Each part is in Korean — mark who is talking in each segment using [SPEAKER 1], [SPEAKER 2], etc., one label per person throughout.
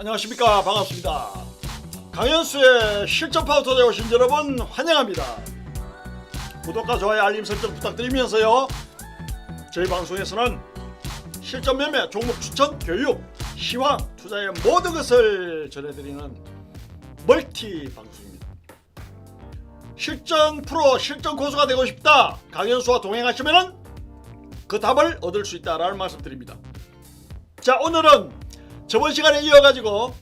[SPEAKER 1] 안녕하십니까. 반갑습니다. 강현수의 실전 파우터에 오신 여러분 환영합니다. 구독과 좋아요 알림 설정 부탁드리면서요. 저희 방송에서는 실전 매매 종목 추천 교육 시황 투자의 모든 것을 전해드리는 멀티 방송입니다. 실전 프로 실전 고수가 되고 싶다. 강현수와 동행하시면은 그 답을 얻을 수 있다라는 말씀 드립니다. 자 오늘은 저번 시간에 이어가지고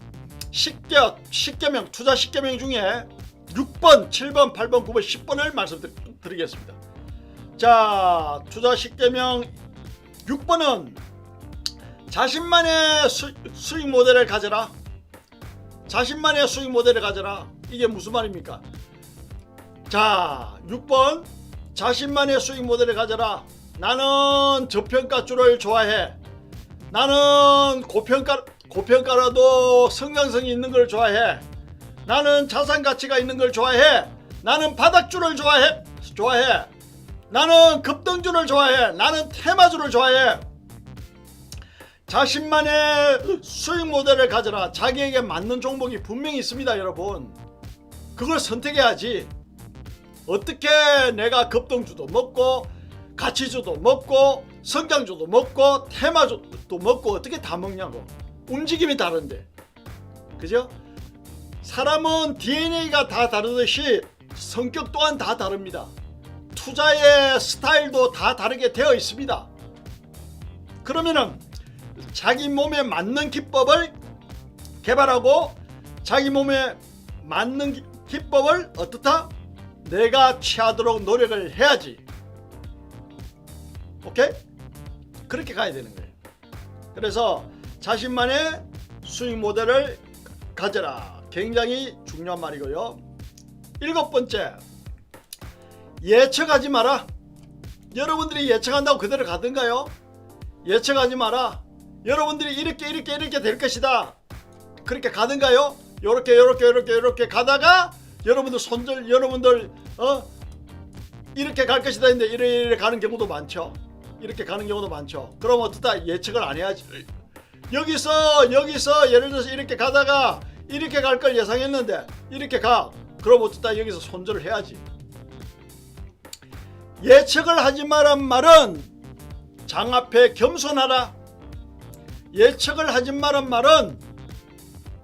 [SPEAKER 1] 10개, 10개명 투자 10개명 중에 6번, 7번, 8번, 9번, 10번을 말씀드리겠습니다. 자 투자 10개명 6번은 자신만의 수, 수익 모델을 가져라. 자신만의 수익 모델을 가져라. 이게 무슨 말입니까? 자 6번 자신만의 수익 모델을 가져라. 나는 저평가주를 좋아해. 나는 고평가 고평가라도 성장성이 있는 걸 좋아해. 나는 자산 가치가 있는 걸 좋아해. 나는 바닥주를 좋아해. 좋아해. 나는 급등주를 좋아해. 나는 테마주를 좋아해. 자신만의 수익 모델을 가져라. 자기에게 맞는 종목이 분명히 있습니다, 여러분. 그걸 선택해야지. 어떻게 내가 급등주도 먹고 가치주도 먹고 성장주도 먹고 테마주도 먹고 어떻게 다 먹냐고 움직임이 다른데 그죠? 사람은 DNA가 다 다르듯이 성격 또한 다 다릅니다 투자의 스타일도 다 다르게 되어 있습니다 그러면은 자기 몸에 맞는 기법을 개발하고 자기 몸에 맞는 기- 기법을 어떻다? 내가 취하도록 노력을 해야지 오케이? 그렇게 가야 되는 거예요. 그래서 자신만의 수익 모델을 가져라. 굉장히 중요한 말이고요. 일곱 번째, 예측하지 마라. 여러분들이 예측한다고 그대로 가든가요? 예측하지 마라. 여러분들이 이렇게 이렇게 이렇게 될 것이다. 그렇게 가든가요? 요렇게 요렇게 요렇게 요렇게 가다가 여러분들 손절 여러분들 어 이렇게 갈 것이다 했는데 이래 이래 가는 경우도 많죠. 이렇게 가는 경우도 많죠. 그럼 어떻다 예측을 안 해야지. 여기서 여기서 예를 들어서 이렇게 가다가 이렇게 갈 걸 예상했는데 이렇게 가. 그럼 어떻다 여기서 손절을 해야지. 예측을 하지 마란 말은 장 앞에 겸손하라. 예측을 하지 마란 말은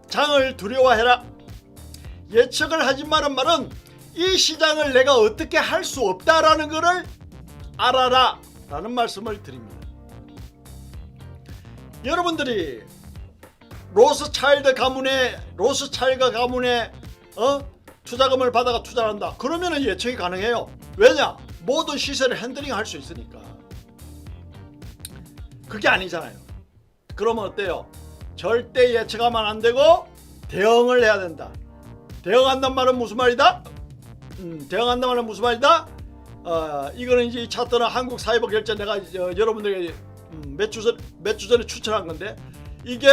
[SPEAKER 1] 장을 두려워해라. 예측을 하지 마란 말은 이 시장을 내가 어떻게 할 수 없다라는 것을 알아라. 라는 말씀을 드립니다. 여러분들이 로스차일드 가문의 로스차일드 가문의 어? 투자금을 받아가 투자를 한다. 그러면은 예측이 가능해요. 왜냐? 모든 시세를 핸들링 할 수 있으니까. 그게 아니잖아요. 그러면 어때요? 절대 예측하면 안 되고 대응을 해야 된다. 대응한단 말은 무슨 말이다? 음, 대응한단 말은 무슨 말이다? 어, 이거는 이제 이 차트는 한국 사이버 결제 내가 어, 여러분들에게 음, 몇 주 전, 몇 주 전에 추천한 건데 이게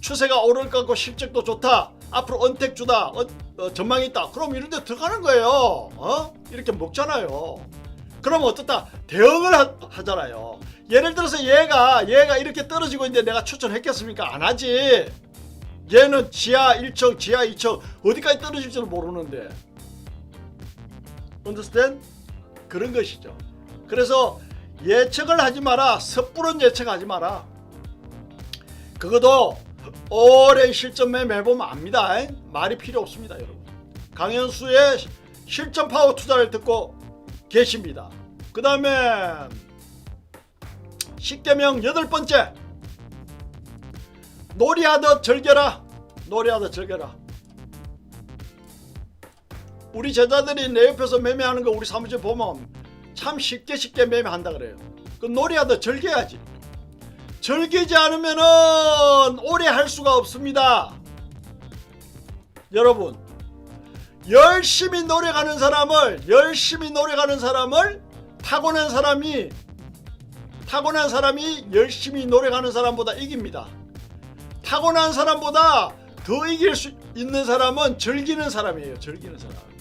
[SPEAKER 1] 추세가 오를 것 같고 실적도 좋다. 앞으로 언택주다. 어, 어, 전망이 있다. 그럼 이런 데 들어가는 거예요. 어? 이렇게 먹잖아요. 그럼 어떻다? 대응을 하, 잖아요 예를 들어서 얘가 얘가 이렇게 떨어지고 있는데 내가 추천했겠습니까? 안 하지. 얘는 지하 1층, 지하 2층 어디까지 떨어질지는 모르는데. understand? 그런 것이죠. 그래서 예측을 하지 마라. 섣부른 예측하지 마라. 그것도 오랜 실전 매매 보면 압니다. 에? 말이 필요 없습니다, 여러분. 강현수의 시- 실전 파워 투자를 듣고 계십니다. 그 다음에 십계명 여덟 번째 놀이하듯 즐겨라. 놀이하듯 즐겨라. 우리 제자들이 내 옆에서 매매하는 거 우리 사무실 보면 참 쉽게 쉽게 매매한다 그래요. 그 놀이하듯 즐겨야지. 즐기지 않으면은 오래 할 수가 없습니다. 여러분, 열심히 노력하는 사람을 열심히 노력하는 사람을 타고난 사람이 타고난 사람이 열심히 노력하는 사람보다 이깁니다. 타고난 사람보다 더 이길 수 있는 사람은 즐기는 사람이에요. 즐기는 사람.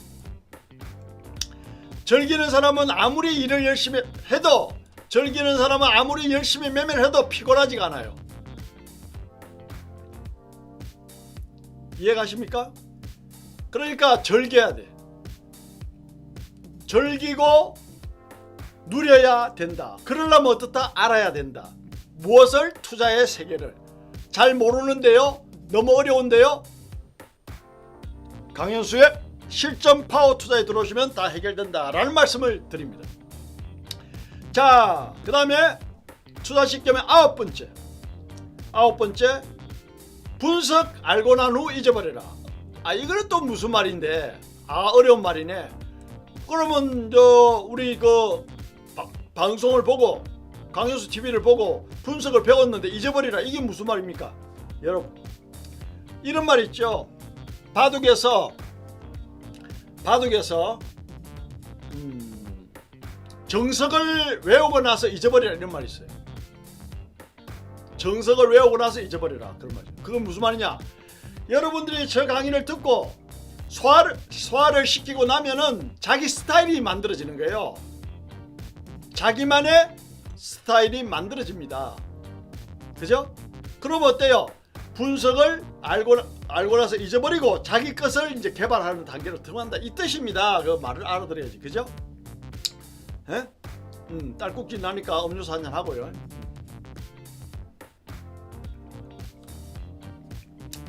[SPEAKER 1] 즐기는 사람은 아무리 일을 열심히 해도 즐기는 사람은 아무리 열심히 매매를 해도 피곤하지가 않아요. 이해가십니까? 그러니까 절개해야 돼. 절기고 누려야 된다. 그러려면 어떻다? 알아야 된다. 무엇을? 투자의 세계를. 잘 모르는데요? 너무 어려운데요? 강현수의 실전 파워 투자에 들어오시면 다 해결된다라는 말씀을 드립니다. 자, 그 다음에 투자 시점의 아홉 번째. 아홉 번째. 분석 알고 난 후 잊어버려라. 아, 이거는 또 무슨 말인데? 아, 어려운 말이네. 그러면 저 우리 그 바- 방송을 보고 강현수 TV를 보고 분석을 배웠는데 잊어버리라. 이게 무슨 말입니까? 여러분. 이런 말 있죠. 바둑에서 바둑에서 음, 정석을 외우고 나서 잊어버리라 이런 말이 있어요. 정석을 외우고 나서 잊어버리라 그런 말이죠. 그건 무슨 말이냐? 여러분들이 저 강의를 듣고 소화를 소화를 시키고 나면은 자기 스타일이 만들어지는 거예요. 자기만의 스타일이 만들어집니다. 그죠? 그럼 어때요? 분석을 알고 알고 나서 잊어버리고 자기 것을 이제 개발하는 단계로 들어간다 이 뜻입니다. 그 말을 알아들어야지, 그죠? 에? 음, 딸꾹질 나니까 음료수 한 잔 하고요.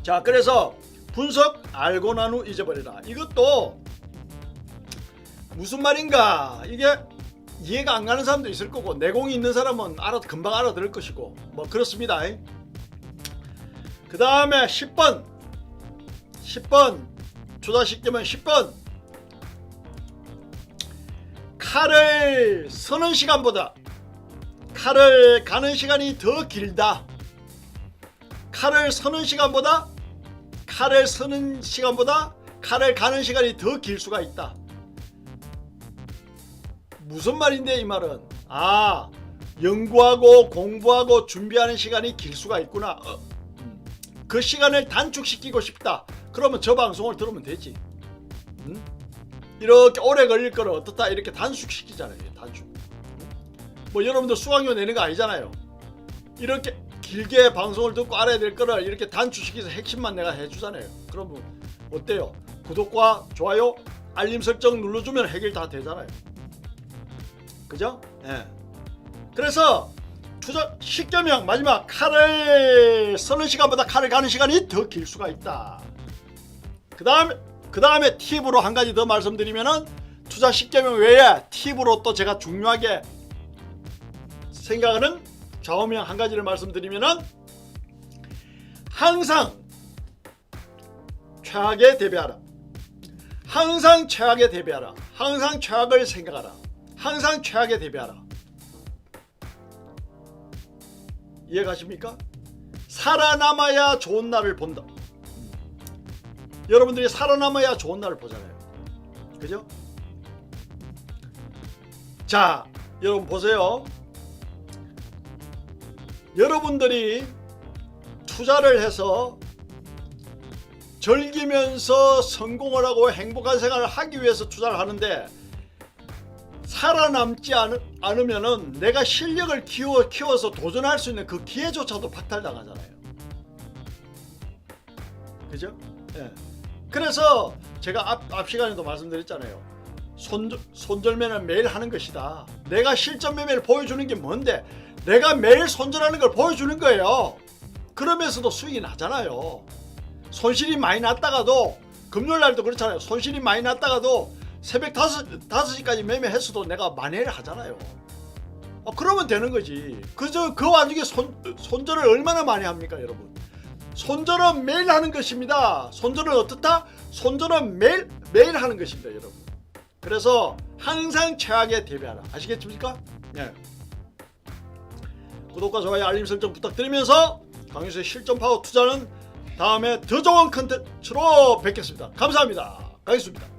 [SPEAKER 1] 자, 그래서 분석 알고 난 후 잊어버리라. 이것도 무슨 말인가? 이게 이해가 안 가는 사람도 있을 거고 내공이 있는 사람은 알아 금방 알아들을 것이고 뭐 그렇습니다. 그 다음에 10번 10번 투자 시점은 10번 칼을 서는 시간보다 칼을 가는 시간이 더 길다. 칼을 서는 시간보다 칼을 서는 시간보다 칼을 가는 시간이 더 길 수가 있다. 무슨 말인데 이 말은 아 연구하고 공부하고 준비하는 시간이 길 수가 있구나. 어, 음. 그 시간을 단축시키고 싶다. 그러면 저 방송을 들으면 되지. 음? 이렇게 오래 걸릴 거를 어떻다 이렇게 단축시키잖아요. 단축. 뭐 여러분들 수강료 내는 거 아니잖아요. 이렇게 길게 방송을 듣고 알아야 될 거를 이렇게 단축시켜서 핵심만 내가 해주잖아요. 그러면 어때요? 구독과 좋아요, 알림 설정 눌러주면 해결 다 되잖아요. 그죠? 예. 그래서 투자 십계명 마지막 칼을 서는 시간보다 칼을 가는 시간이 더 길 수가 있다. 그 다음에 그 다음에 팁으로 한 가지 더 말씀드리면은 투자 십계명 외에 팁으로 또 제가 중요하게 생각하는 좌우명 한 가지를 말씀드리면은 항상 최악에 대비하라. 항상 최악에 대비하라. 항상 최악을 생각하라. 항상 최악에 대비하라. 이해가십니까? 살아남아야 좋은 날을 본다. 여러분들이 살아남아야 좋은 날을 보잖아요. 그죠? 자, 여러분 보세요. 여러분들이 투자를 해서 즐기면서 성공을 하고 행복한 생활을 하기 위해서 투자를 하는데 살아남지 않, 않으면 은 내가 실력을 키워, 키워서 도전할 수 있는 그 기회조차도 박탈당하잖아요. 그죠? 예. 그래서 제가 앞, 앞 시간에도 말씀드렸잖아요. 손, 손절매는 매일 하는 것이다. 내가 실전 매매를 보여주는 게 뭔데? 내가 매일 손절하는 걸 보여주는 거예요. 그러면서도 수익이 나잖아요. 손실이 많이 났다가도 금요일 날도 그렇잖아요. 손실이 많이 났다가도 새벽 5, 5시까지 매매했어도 내가 만회를 하잖아요. 어, 그러면 되는 거지. 그저 그 와중에 손, 손절을 얼마나 많이 합니까, 여러분? 손절은 매일 하는 것입니다. 손절은 어떻다? 손절은 매일 매일 하는 것입니다, 여러분. 그래서 항상 최악에 대비하라. 아시겠습니까? 예. 구독과 좋아요, 알림 설정 부탁드리면서 강유수의 실전 파워 투자는 다음에 더 좋은 컨텐츠로 뵙겠습니다. 감사합니다. 강유수입니다.